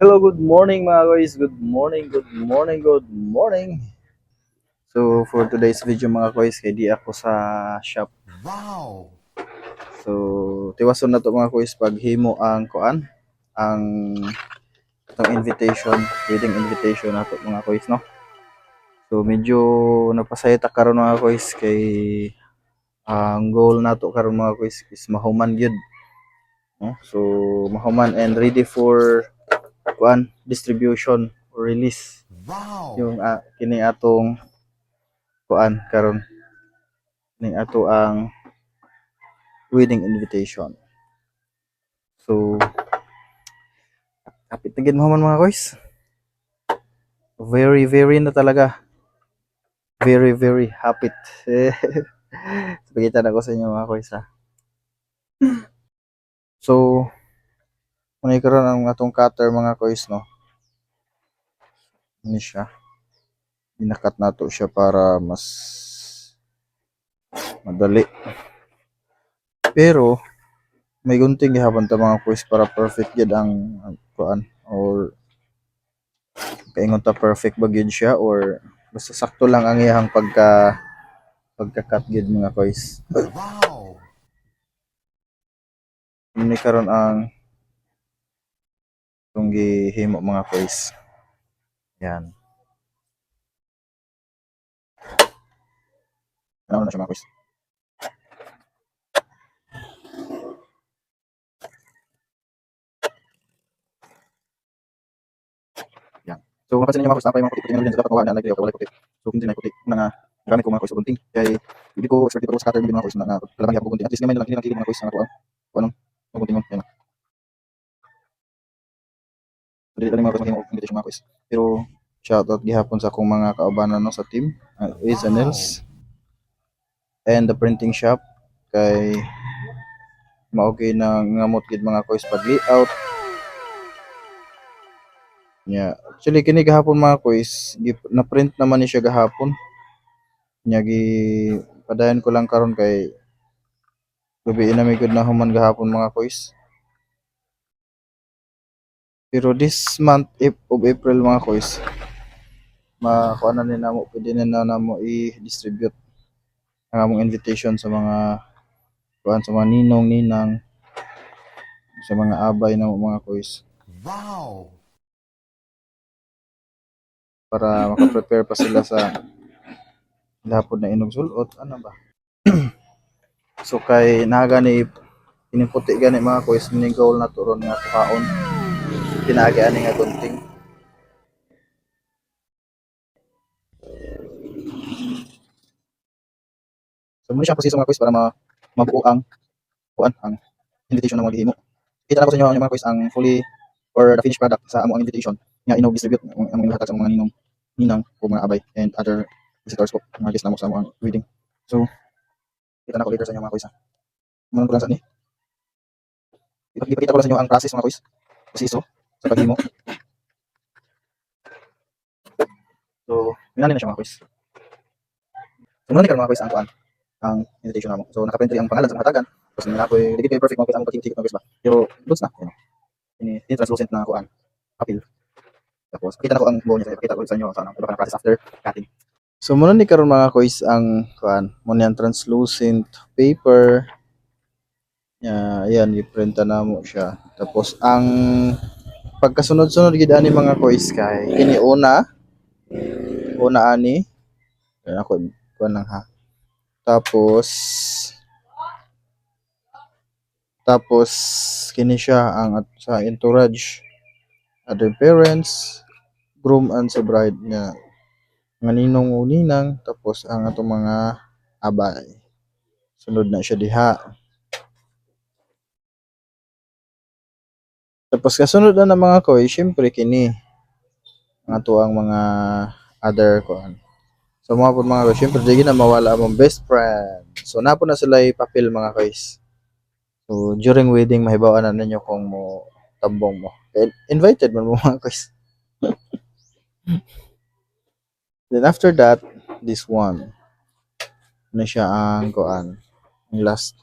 Hello, good morning mga guys. Good morning, good morning, good morning. So, for today's video mga guys, kay di ako sa shop. Wow! So, tiwason na to mga guys pag himo ang kuan, ang itong invitation, wedding invitation na to mga guys, no? So, medyo nagpasayta karon mga guys kay ang goal nato karon mga guys is mahuman gyud. No? So, mahuman and ready for kuan distribution or release. Wow! yung ah, kini atong kuan karon. Ning ato ang wedding invitation. So kapit na mo man mga guys very very na talaga. Very very happy Pagkita na ko sa inyo mga guys ha. So Muna karon ang atong cutter mga guys no? Ini siya? Binakat nato siya para mas madali. Pero may gunting gihapon ta mga quiz para perfect gid ang kuan or kaingon ta perfect ba gid siya or basta sakto lang ang iyang pagka pagka-cut gid mga quiz Wow! ini karon ang itong gihimo mga quiz yan ano na siya mga quiz So, kung mapansin niyo mga quiz, napay mga puti-puti na rin sa dapat makuha na like o walay puti. So, hindi na puti na gamit ko mga quiz sa bunting. Kaya hindi ko expect dito ko scatter yung mga quiz na talagang yapon bunting. At least gamay na lang hindi kilig mga quiz na kuha. Kung anong mga bunting mo. Yan. Dili lang quiz maging invitation mga quiz. Pero shoutout gihapon sa akong mga kaubanan no sa team, uh, Wiz and Nils and the printing shop kay maugay na ngamot gid mga quiz pag layout Yeah. Actually kini gahapon mga quiz, gi- na-print naman ni siya gahapon. Nya gi padayon ko lang karon kay gabi na may good na human gahapon mga quiz. Pero this month if of April mga quiz, makuha na ni namo pwede na na namo i-distribute ang among invitation sa mga kuan sa mga ninong ninang sa mga abay na mga quiz. Wow! para makaprepare pa sila sa lahapod na inog sulot ano ba so kay naga ni piniputi gani mga quiz mining goal na turon nga kuhaon pinagi ani nga gunting. So muna siya proseso mga quiz para ma mabuo ang kuan ang invitation na maghimo kita na ko sa inyo ang mga quiz ang fully or the finished product sa amo ang invitation. Nga inog distribute ang ang ihatag sa mga ninong ninang o mga abay and other visitors po mga guest na mo sa mga reading so kita na ko later sa inyo mga quiz ha. Manong ko lang sa ni ipakita ko lang sa inyo ang process mga quiz proseso sa paghimo so minali na siya mga quiz. So muna ni karon mga quiz ang kuan ang invitation namo. So nakaprint ang pangalan sa mga hatagan tapos nila ko dili kayo perfect mga quiz ang pagkikit mga quiz ba? Pero goods na know. ini ini translucent na kuan apil. Tapos kita na ko ang buo niya kita ko sa inyo sa ano iba ka na process after cutting. So muna ni karon mga quiz ang kuan mo ang translucent paper. Ya, ayan i-print na mo siya. Tapos ang pagkasunod-sunod gid ani mga quiz kay kini una. Una ani. Ako kuan lang ha. Tapos tapos kini siya ang at- sa entourage other parents groom and sa bride niya. Nga ninong o ninang tapos ang atong mga abay. Sunod na siya diha tapos kasunod na ng mga koy syempre kini ang ato ang mga other kuan so mga po mga koy syempre di na mawala among best friend so napo na sila papel mga koys so during wedding mahibawan na ninyo kung mo tambong mo invited man mo mga koys Then after that, this one. Ano siya ang kuan? Ang last.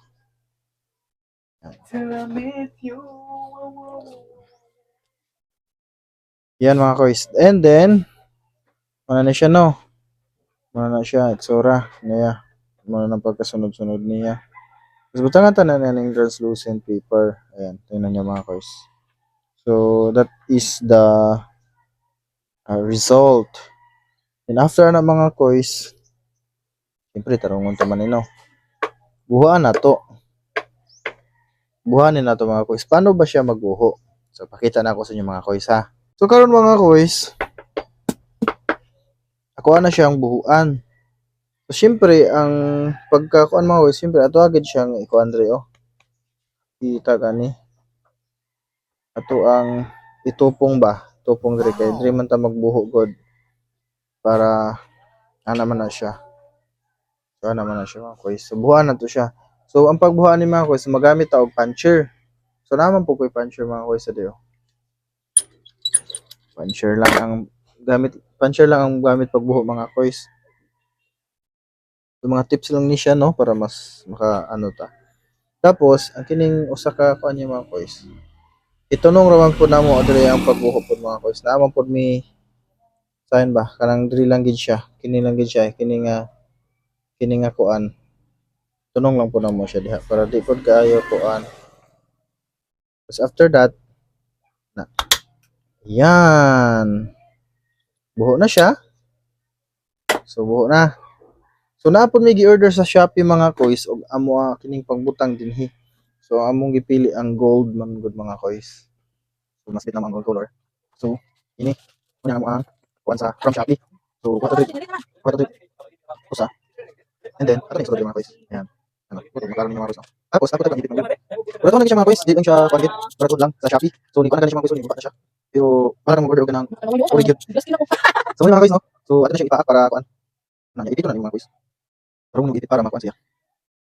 Till I meet you. Yan mga kois. And then, ano na siya no? Ano na siya, itsura niya. Ano na pagkasunod-sunod niya. Tapos butangan tanan na ng translucent paper. Ayan, tingnan niyo mga kois. So, that is the uh, result. And after na mga kois, siyempre tarungon taman nino. Buhaan na to. Buhanin na to mga kois. Paano ba siya magbuho? So, pakita na ako sa inyo mga kois ha. So, karon mga kois, ako na siyang buhuan. So, siyempre, ang pagkakuan mga kois, siyempre, ato agad siyang ikuan dre, oh. Kita gani. Ato ang itupong ba? Tupong dre kay dre man ta magbuho god para ana man na siya. So ana man na siya mga kois. So buhaan na to siya. So ang pagbuhaan ni mga kois magamit ta og puncher. So naman po koy puncher mga kois sa dio. Puncher lang ang gamit puncher lang ang gamit pagbuho mga kois. So mga tips lang ni siya no para mas maka ano ta. Tapos ang kining usa ka kuan niya mga kois. Itunong raman po namo adre ang pagbuho po mga kois. Naman po mi sayon ba kanang diri lang gid siya. Kini lang siya kini nga kini nga kuan. Tunong lang po namo siya diha para di pod kaayo kuan. Tapos after that na yan. Buho na siya. So buho na. So naapod may gi-order sa Shopee mga kois og amo ah, kining pangbutang dinhi. So among gipili ang gold man good mga kois. So mas naman ang gold color. So ini kunya amo ang kuan sa from Shopee. So 4 4 usa. And then ato ni yung mga kois. Yan. Ano, makaroon yung mga no? Tapos ako taga dito mga Wala ko lang siya mga kois, di lang siya gid. Para lang sa Shopee. So ni ko na siya mga kois, ni buka na siya. Pero para mo order og nang Origin. So mga kois no. So ato na siya ipaak para kuan. Na dito na yung mga kois. Pero mo edit para makuan siya.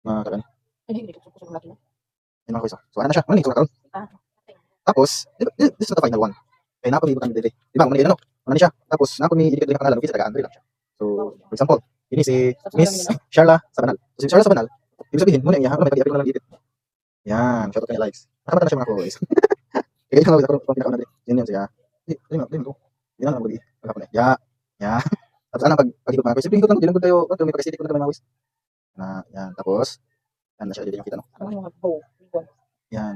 Makakan. Yung mga kois. no? So ano na siya? Ano ni so karon? Tapos, this is the final one. Kaya na ako may ibutang dili. Di ba? Muna ano? Muna ni siya. Tapos, na ako may idikit lang pangalan. Kasi tagaan. Dili lang siya. So, for example, ini si Miss Sharla Sabanal. So, si Sharla Sabanal, ibig sabihin, muna niya, ano may pag-i-apil mo lang edit. Yan, shout out kanya likes. Nakapata na siya mga boys. Kaya yun lang ako kung pinakauna din. Yun yun siya. Di, di na, di na na lang mag-i. Pagkapon eh. Ya, ya. Tapos ano, pag, pag-ikot mga. Simple ikot lang, di lang ko tayo, ano, may pag-isitik ko na mga boys. Na, yan. Tapos, yan na siya, di yung kita, no? Yan.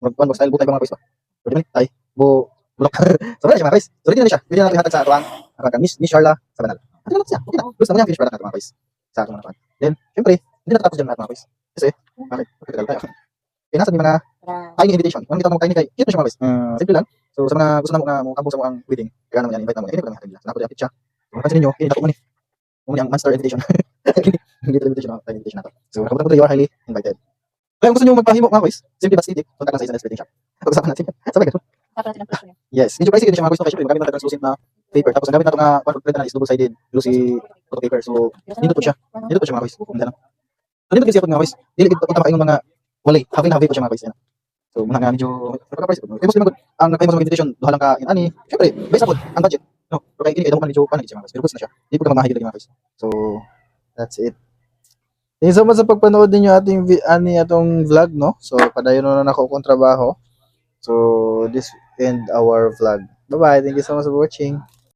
Mag-one box style, butay ba mga boys ba? Pwede man, tay, bu, bulok. so, wala siya mga boys. So, ready na siya. Ready na natin hatag sa tuwang, ang Miss, Miss Sharla Sabanal. Ano lang siya? Okay na. Gusto mo niya, finish product natin mga boys. Sa aking mga tuwan. Then, syempre, hindi na tapos dyan lahat mga boys. Kasi, bakit? Okay, tagal tayo. Kaya nasa may mga tiny invitation. Ang kita mo tiny kay, cute na siya mga boys. Uh, simple lang. So, sa mga gusto na mo nga, mo kampong sa mo ang wedding, kaya naman yan, invite na mo. Kaya ko lang hatag nila. So, napo din siya. So, mapansin ninyo, kaya ako mo ni. Mo ang monster invitation. Hindi ito invitation, tiny invitation na to. So, ko to, you are highly invited. Kaya kung gusto nyo magpahimo mga boys, simple but steady, kontak lang sa isa wedding shop. Pag-usapan natin yan. Sabay ganun. Yes, medyo pricey din siya mga boys. No? Kaya syempre, magamit natin translucent na paper. Tapos ang gamit natin nga, one foot na is double-sided, glossy photo paper. So, dito po siya. Dito po siya mga boys. Ganda lang. So, dito kasi ako mga boys. Dili punta pa kayong mga walay. Half and half po siya mga. Yan. So, mga nga medyo pagka-price. Tapos naman ang nagkayo mo sa invitation, duha lang ka in ani. Syempre, based upon ang budget. No, pero kay ini edong medyo ano siya mga boys. Pero na siya. Di ka mamahid lagi mga boys. So, that's it. Thank you so much sa pagpanood ninyo ating ani atong vlog, no? So, padayon na nako kong trabaho. So, this end our vlog. Bye-bye. Thank you so much for watching.